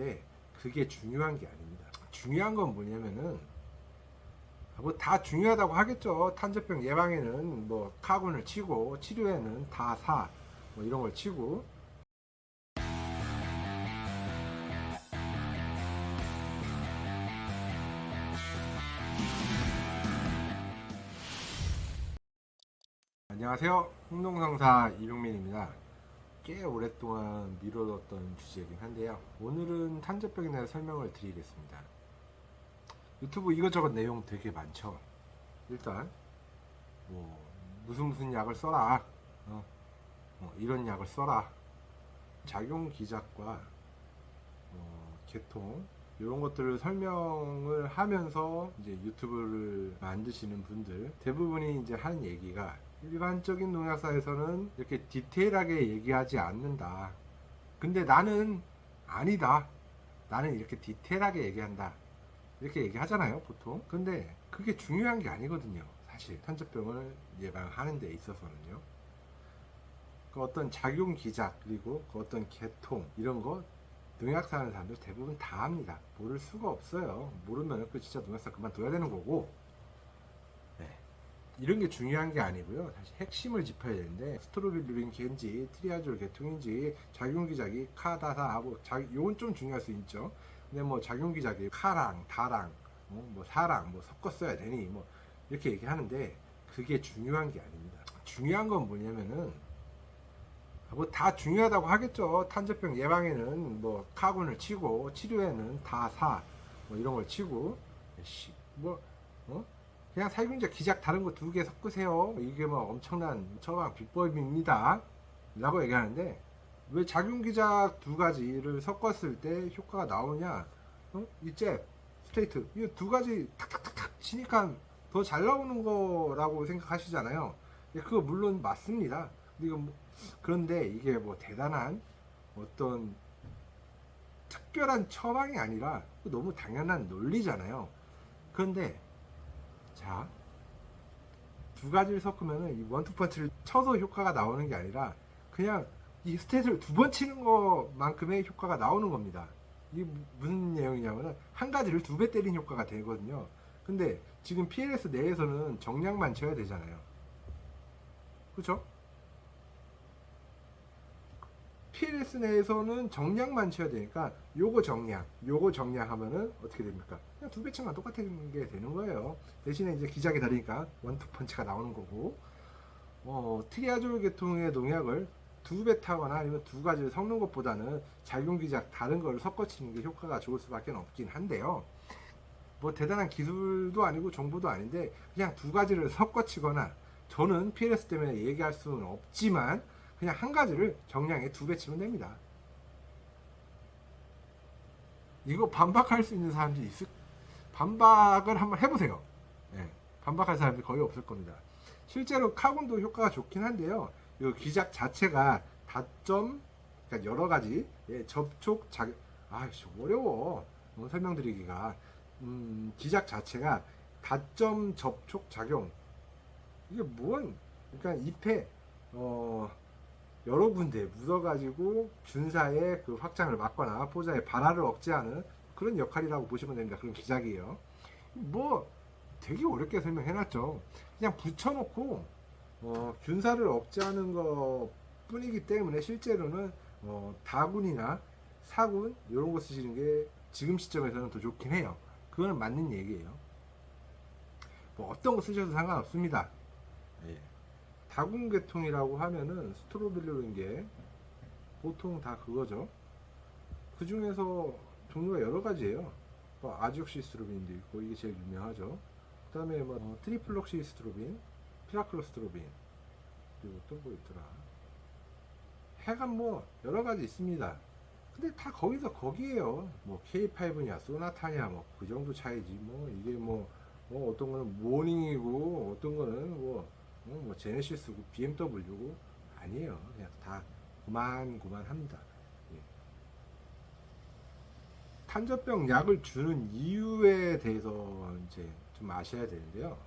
하는데 그게 중요한 게 아닙니다. 중요한 건 뭐냐면은 뭐 다 중요하다고 하겠죠. 탄저병 예방에는 뭐 카군을 치고 치료에는 다사 뭐 이런 걸 치고 안녕하세요. 흥동성사 이병민입니다. 꽤 오랫동안 미뤄뒀던 주제이긴 한데요. 오늘은 탄저병에 대해 설명을 드리겠습니다. 유튜브 이것저것 내용 되게 많죠. 일단 뭐 무슨 무슨 약을 써라. 어, 어, 이런 약을 써라. 작용 기작과 어, 개통 이런 것들을 설명을 하면서 이제 유튜브를 만드시는 분들 대부분이 이제 하는 얘기가 일반적인 농약사에서는 이렇게 디테일하게 얘기하지 않는다. 근데 나는 아니다. 나는 이렇게 디테일하게 얘기한다. 이렇게 얘기하잖아요, 보통. 근데 그게 중요한 게 아니거든요. 사실 탄저병을 예방하는 데 있어서는요. 그 어떤 작용 기작 그리고 그 어떤 개통 이런 거 농약사 하는 사람들 대부분 다 합니다. 모를 수가 없어요. 모르면 그 진짜 농약사 그만둬야 되는 거고. 네. 이런 게 중요한 게 아니고요. 사실 핵심을 짚어야 되는데 스트로빌루린 겐지, 트리아졸 계통인지 작용 기작이 카다사하고 자, 요건 좀 중요할 수 있죠. 근데 뭐 작용 기작이 카랑, 다랑, 뭐, 뭐 사랑 뭐 섞어 써야 되니 뭐 이렇게 얘기하는데 그게 중요한 게 아닙니다. 중요한 건 뭐냐면은 뭐 다 중요하다고 하겠죠. 탄저병 예방에는 뭐 카군을 치고 치료에는 다사뭐 이런 걸 치고 씨, 뭐 어? 그냥 살균제 기작 다른 거 두 개 섞으세요. 이게 뭐 엄청난 처방 비법입니다. 라고 얘기하는데 왜 작용 기작 두 가지를 섞었을 때 효과가 나오냐? 어? 이제 스트레이트 이 두 가지 탁탁탁탁 치니까 더 잘 나오는 거라고 생각하시잖아요. 예, 그거 물론 맞습니다. 이거 뭐- 그런데 이게 뭐 대단한 어떤 특별한 처방이 아니라 너무 당연한 논리잖아요. 그런데 자, 두 가지를 섞으면은 이 원투펀치를 쳐서 효과가 나오는 게 아니라 그냥 이 스탯을 두 번 치는 것만큼의 효과가 나오는 겁니다. 이게 무- 무슨 내용이냐면은 한 가지를 두 배 때린 효과가 되거든요. 근데 지금 PLS 내에서는 정량만 쳐야 되잖아요. 그렇죠? PLS 내에서는 정량만 쳐야 되니까 요거 정량, 요거 정량 하면은 어떻게 됩니까? 그냥 두 배 치면 똑같은 게 되는 거예요. 대신에 이제 기작이 다르니까 원투 펀치가 나오는 거고 어, 트리아졸 계통의 농약을 두 배 타거나 아니면 두 가지를 섞는 것보다는 작용 기작 다른 걸 섞어 치는 게 효과가 좋을 수밖에 없긴 한데요. 뭐 대단한 기술도 아니고 정보도 아닌데 그냥 두 가지를 섞어 치거나 저는 PLS 때문에 얘기할 수는 없지만 그냥 한 가지를 정량에 두배 치면 됩니다. 이거 반박할 수 있는 사람들이 있을 반박을 한번 해보세요. 예, 반박할 사람들이 거의 없을 겁니다. 실제로 카군도 효과가 좋긴 한데요. 이 기작 자체가 다점, 그러니까 여러 가지 예, 접촉 작, 아이씨 어려워 어, 설명드리기가 음, 기작 자체가 다점 접촉 작용 이게 뭔 그러니까 잎에 어, 여러 군데 묻어가지고 균사의 그 확장을 막거나 포자의 발화를 억제하는 그런 역할이라고 보시면 됩니다. 그런 기작이에요. 뭐 되게 어렵게 설명해놨죠. 그냥 붙여놓고 어, 균사를 억제하는 것 뿐이기 때문에 실제로는 어, 다군이나 사군 이런 거 쓰시는 게 지금 시점에서는 더 좋긴 해요. 그거는 맞는 얘기예요. 뭐 어떤 거 쓰셔도 상관없습니다. 예. 다군계통이라고 하면은 스트로빌루인 게 보통 다 그거죠. 그 중에서 종류가 여러 가지예요. 뭐 아지옥시스트로빈도 있고 이게 제일 유명하죠. 그다음에 뭐 어, 트리플록시스트로빈, 피라클로스트로빈 그리고 또 뭐 있더라. 해간 뭐 여러 가지 있습니다. 근데 다 거기서 거기에요. 뭐 K5냐, 소나타냐, 뭐 그 정도 차이지. 뭐 이게 뭐, 뭐 어떤 거는 모닝이고 어떤 거는 뭐, 어, 뭐 제네시스고 BMW고 아니에요. 그냥 다 그만 그만합니다. 예. 탄저병 약을 주는 이유에 대해서 이제 좀 아셔야 되는데요.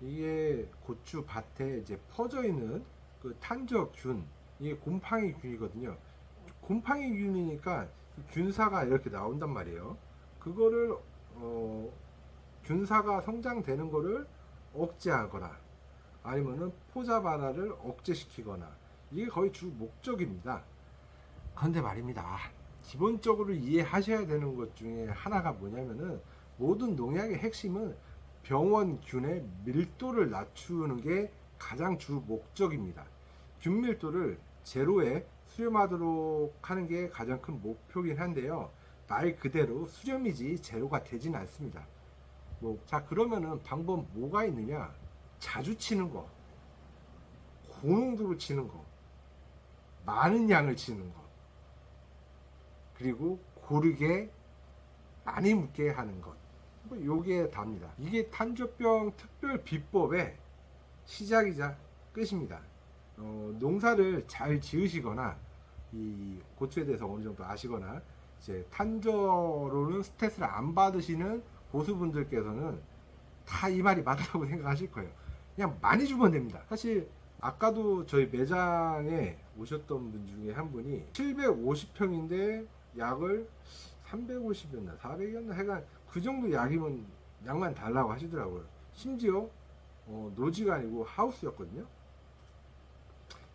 이게 고추 밭에 이제 퍼져 있는 그 탄저균, 이게 곰팡이 균이거든요. 곰팡이 균이니까 균사가 이렇게 나온단 말이에요. 그거를 어, 균사가 성장되는 거를 억제하거나 아니면은 포자 발화를 억제시키거나 이게 거의 주 목적입니다. 그런데 말입니다. 기본적으로 이해하셔야 되는 것 중에 하나가 뭐냐면은 모든 농약의 핵심은 병원균의 밀도를 낮추는 게 가장 주 목적입니다. 균 밀도를 제로에 수렴하도록 하는 게 가장 큰 목표긴 한데요. 말 그대로 수렴이지 제로가 되진 않습니다. 뭐, 자, 그러면은 방법 뭐가 있느냐? 자주 치는 거, 고농도로 치는 거, 많은 양을 치는 거, 그리고 고르게 많이 묻게 하는 것. 뭐 요게 답니다. 이게 탄저병 특별 비법의 시작이자 끝입니다. 어, 농사를 잘 지으시거나 이 고추에 대해서 어느 정도 아시거나 이제 탄저로는 스트레스를 안 받으시는 고수분들께서는 다 이 말이 맞다고 생각하실 거예요. 그냥 많이 주면 됩니다. 사실 아까도 저희 매장에 오셨던 분 중에 한 분이 750평인데 약을 350이었나 400이었나 해가 그 정도 약이면 약만 달라고 하시더라고요. 심지어 어, 노지가 아니고 하우스였거든요.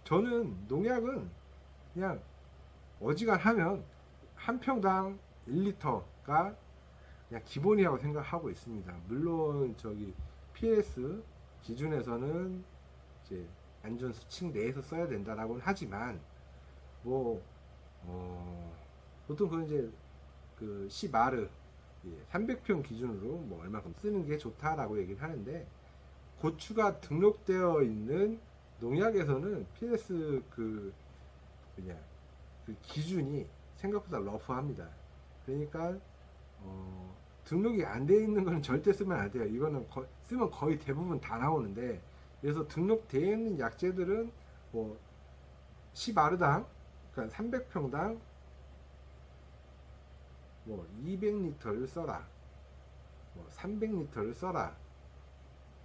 저는 농약은 그냥 어지간하면 한 평당 1리터가 그냥 기본이라고 생각하고 있습니다. 물론 저기 PS 기준에서는 이제 안전 수칙 내에서 써야 된다라고는 하지만 뭐 어, 보통 그건 이제 그 시마르 300평 기준으로 뭐 얼마큼 쓰는 게 좋다라고 얘기를 하는데 고추가 등록되어 있는 농약에서는 PS 그 그냥 그 기준이 생각보다 러프합니다. 그러니까 어, 등록이 안 돼 있는 거는 절대 쓰면 안 돼요. 이거는 거- 쓰면 거의 대부분 다 나오는데 그래서 등록되어 있는 약재들은 뭐 시마르당 그러니까 300평당 뭐 200리터를 써라. 뭐 300리터를 써라.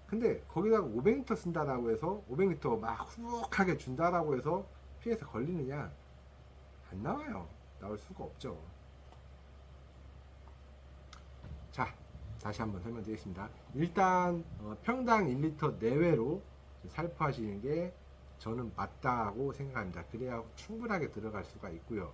근데 거기다가 500리터 쓴다라고 해서 500리터 막 후룩하게 준다라고 해서 피해서 걸리느냐? 안 나와요. 나올 수가 없죠. 자, 다시 한번 설명드리겠습니다. 일단 어, 평당 1리터 내외로 살포하시는 게 저는 맞다고 생각합니다. 그래야 충분하게 들어갈 수가 있고요.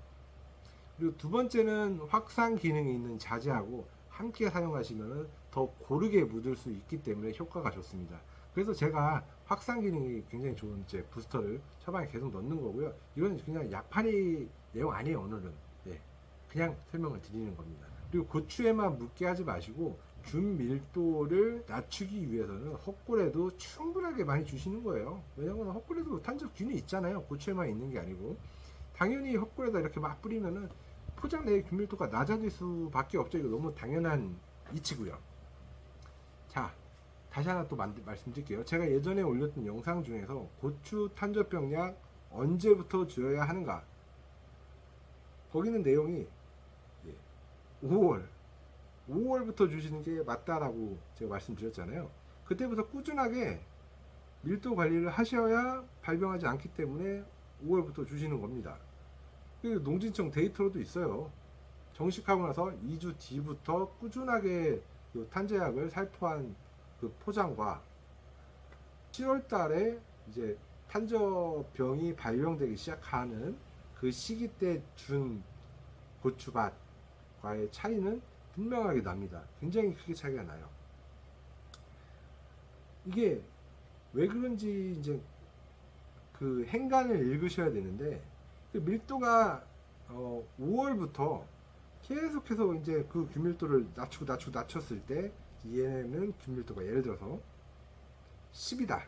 그리고 두 번째는 확산 기능이 있는 자재하고 함께 사용하시면 더 고르게 묻을 수 있기 때문에 효과가 좋습니다. 그래서 제가 확산 기능이 굉장히 좋은 이제 부스터를 처방에 계속 넣는 거고요. 이건 그냥 약판이 내용 아니에요, 오늘은. 예. 그냥 설명을 드리는 겁니다. 그리고 고추에만 묻게 하지 마시고 균 밀도를 낮추기 위해서는 헛골에도 충분하게 많이 주시는 거예요. 왜냐면 헛골에도 탄저균이 있잖아요. 고추에만 있는 게 아니고. 당연히 헛골에다 이렇게 막 뿌리면은 포장 내의 균밀도가 낮아질 수밖에 없죠. 이거 너무 당연한 이치고요. 자, 다시 하나 또 만- 말씀드릴게요. 제가 예전에 올렸던 영상 중에서 고추 탄저병약 언제부터 주어야 하는가? 거기는 내용이 5월, 5월부터 주시는 게 맞다라고 제가 말씀드렸잖아요. 그때부터 꾸준하게 밀도 관리를 하셔야 발병하지 않기 때문에 5월부터 주시는 겁니다. 그 농진청 데이터로도 있어요. 정식하고 나서 2주 뒤부터 꾸준하게 그 탄저약을 살포한 그 포장과 7월 달에 이제 탄저병이 발병되기 시작하는 그 시기 때 준 고추밭과의 차이는 분명하게 납니다. 굉장히 크게 차이가 나요. 이게 왜 그런지 이제 그 행간을 읽으셔야 되는데 그 밀도가 어 5월부터 계속해서 이제 그 균밀도를 낮추고 낮추고 낮췄을 때 얘네는 균밀도가 예를 들어서 10이다.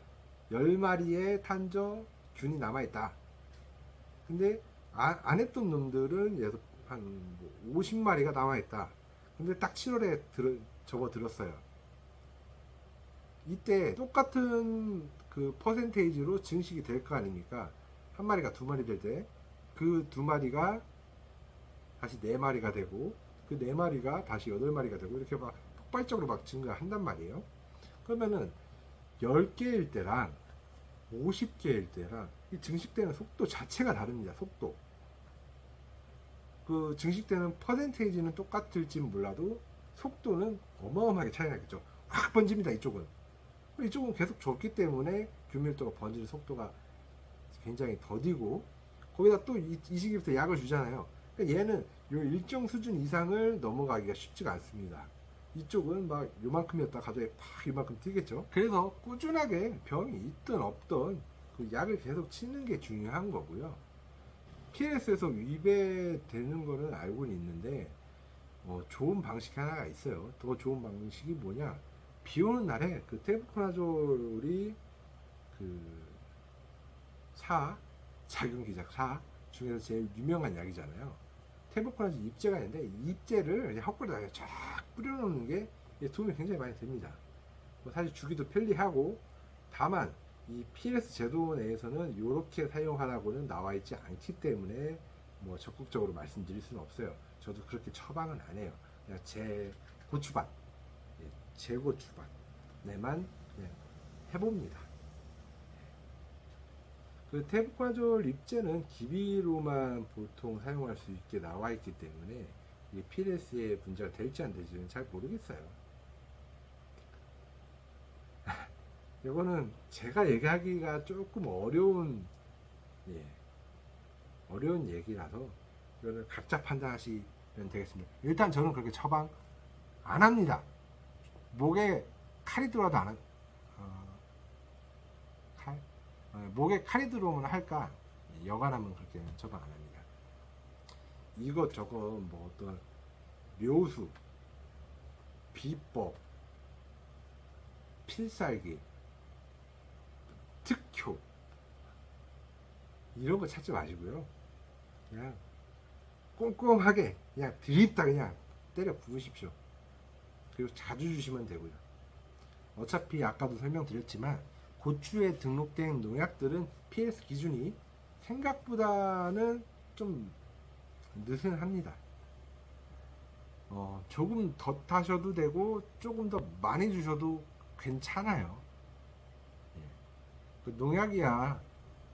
10마리의 탄저 균이 남아있다. 근데 아- 안 했던 놈들은 들어서 한 50마리가 남아있다. 근데 딱 7월에 들어, 접어 들었어요. 이때 똑같은 그 퍼센테이지로 증식이 될 거 아닙니까? 한 마리가 두 마리 될 때 그 두 마리가 다시 네 마리가 되고 그 네 마리가 다시 여덟 마리가 되고 이렇게 막 폭발적으로 막 증가한단 말이에요. 그러면은 10개일 때랑 50개일 때랑 이 증식되는 속도 자체가 다릅니다. 속도. 그 증식되는 퍼센테이지는 똑같을지 몰라도 속도는 어마어마하게 차이 나겠죠. 확 번집니다 이쪽은. 이쪽은 계속 좁기 때문에 교밀도가 번지는 속도가 굉장히 더디고 거기다 또 이 시기부터 약을 주잖아요. 그러니까 얘는 요 일정 수준 이상을 넘어가기가 쉽지가 않습니다. 이쪽은 막 요만큼이었다 갑자기 팍 요만큼 뛰겠죠. 그래서 꾸준하게 병이 있든 없든 그 약을 계속 치는 게 중요한 거고요. PLS에서 위배되는 거는 알고는 있는데 어, 좋은 방식 하나가 있어요. 더 좋은 방식이 뭐냐? 비 오는 날에 그 테부코나졸이 그 사, 작용기작 사 중에서 제일 유명한 약이잖아요. 테부코나졸 입제가 있는데 이 입제를 헛구리다가 쫙 뿌려놓는 게 도움이 굉장히 많이 됩니다. 뭐 사실 주기도 편리하고 다만 이 PS 제도 내에서는 이렇게 사용하라고는 나와 있지 않기 때문에 뭐 적극적으로 말씀드릴 수는 없어요. 저도 그렇게 처방은 안 해요. 그냥 제 고추밭, 예, 제 고추밭 내만 해봅니다. 그 테부코나졸 입제는 기비로만 보통 사용할 수 있게 나와 있기 때문에 이게 PLS에 문제가 될지 안 될지는 잘 모르겠어요. 이거는 제가 얘기하기가 조금 어려운 예, 어려운 얘기라서 이거는 각자 판단하시면 되겠습니다. 일단 저는 그렇게 처방 안 합니다. 목에 칼이 들어와도 안 하, 어, 칼? 어, 목에 칼이 들어오면 할까? 여간하면 그렇게 처방 안 합니다. 이것 저것 뭐 어떤 묘수, 비법, 필살기, 특효 이런 거 찾지 마시고요. 그냥 꼼꼼하게 그냥 드립다 그냥 때려 부으십시오. 그리고 자주 주시면 되고요. 어차피 아까도 설명드렸지만 고추에 등록된 농약들은 PS 기준이 생각보다는 좀 느슨합니다. 어, 조금 더 타셔도 되고 조금 더 많이 주셔도 괜찮아요. 예. 그 농약이야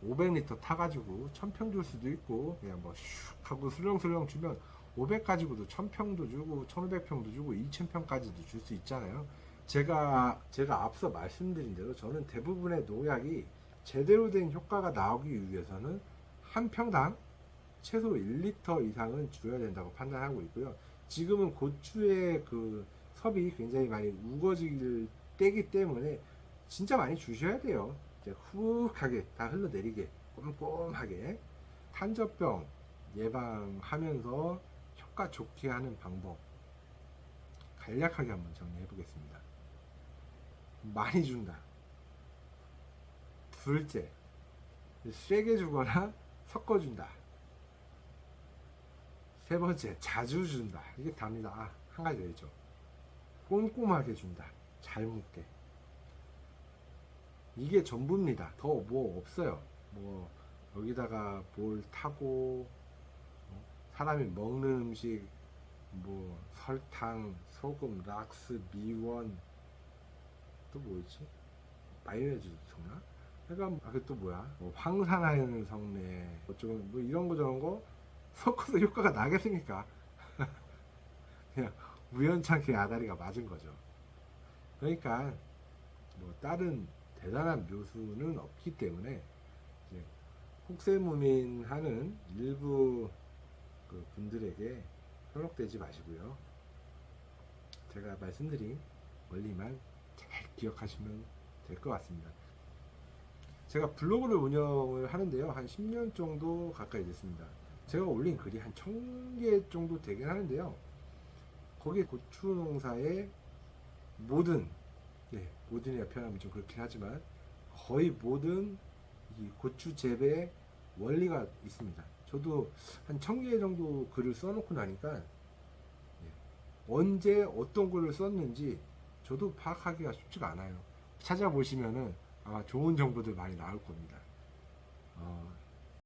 500리터 타가지고 1000평 줄 수도 있고 그냥 뭐 슉 하고 슬렁슬렁 주면 500 가지고도 1000평도 주고 1500평도 주고 2000평까지도 줄 수 있잖아요. 제가 제가 앞서 말씀드린 대로 저는 대부분의 농약이 제대로 된 효과가 나오기 위해서는 한 평당 최소 1리터 이상은 줘야 된다고 판단하고 있고요. 지금은 고추의 그 섭이 굉장히 많이 우거질 때기 때문에 진짜 많이 주셔야 돼요. 이제 훅하게 다 흘러내리게 꼼꼼하게 탄저병 예방하면서 효과 좋게 하는 방법 간략하게 한번 정리해 보겠습니다. 많이 준다. 둘째, 세게 주거나 섞어준다. 세 번째, 자주 준다. 이게 답니다. 아, 한 가지 더 있죠. 꼼꼼하게 준다. 잘 묻게. 이게 전부입니다. 더 뭐 없어요. 뭐 여기다가 뭘 타고 어, 사람이 먹는 음식 뭐 설탕, 소금, 락스, 미원 또뭐 있지? 마요네즈도 섞나? 그러니까 아, 그또 뭐야? 뭐 황산화염 성내 어쩌고 뭐 이런 거 저런 거 섞어서 효과가 나겠습니까? 그냥 우연찮게 아다리가 맞은 거죠. 그러니까 뭐 다른 대단한 묘수는 없기 때문에 혹세무민하는 일부 그 분들에게 현혹되지 마시고요. 제가 말씀드린 원리만 잘 기억하시면 될 것 같습니다. 제가 블로그를 운영을 하는데요. 한 10년 정도 가까이 됐습니다. 제가 올린 글이 한 1000개 정도 되긴 하는데요. 거기에 고추 농사의 모든, 네, 모든이라 표현하면 좀 그렇긴 하지만 거의 모든 이 고추 재배 원리가 있습니다. 저도 한 1000개 정도 글을 써놓고 나니까 예, 언제 어떤 글을 썼는지 저도 파악하기가 쉽지가 않아요. 찾아보시면은 아마 좋은 정보들 많이 나올 겁니다. 어,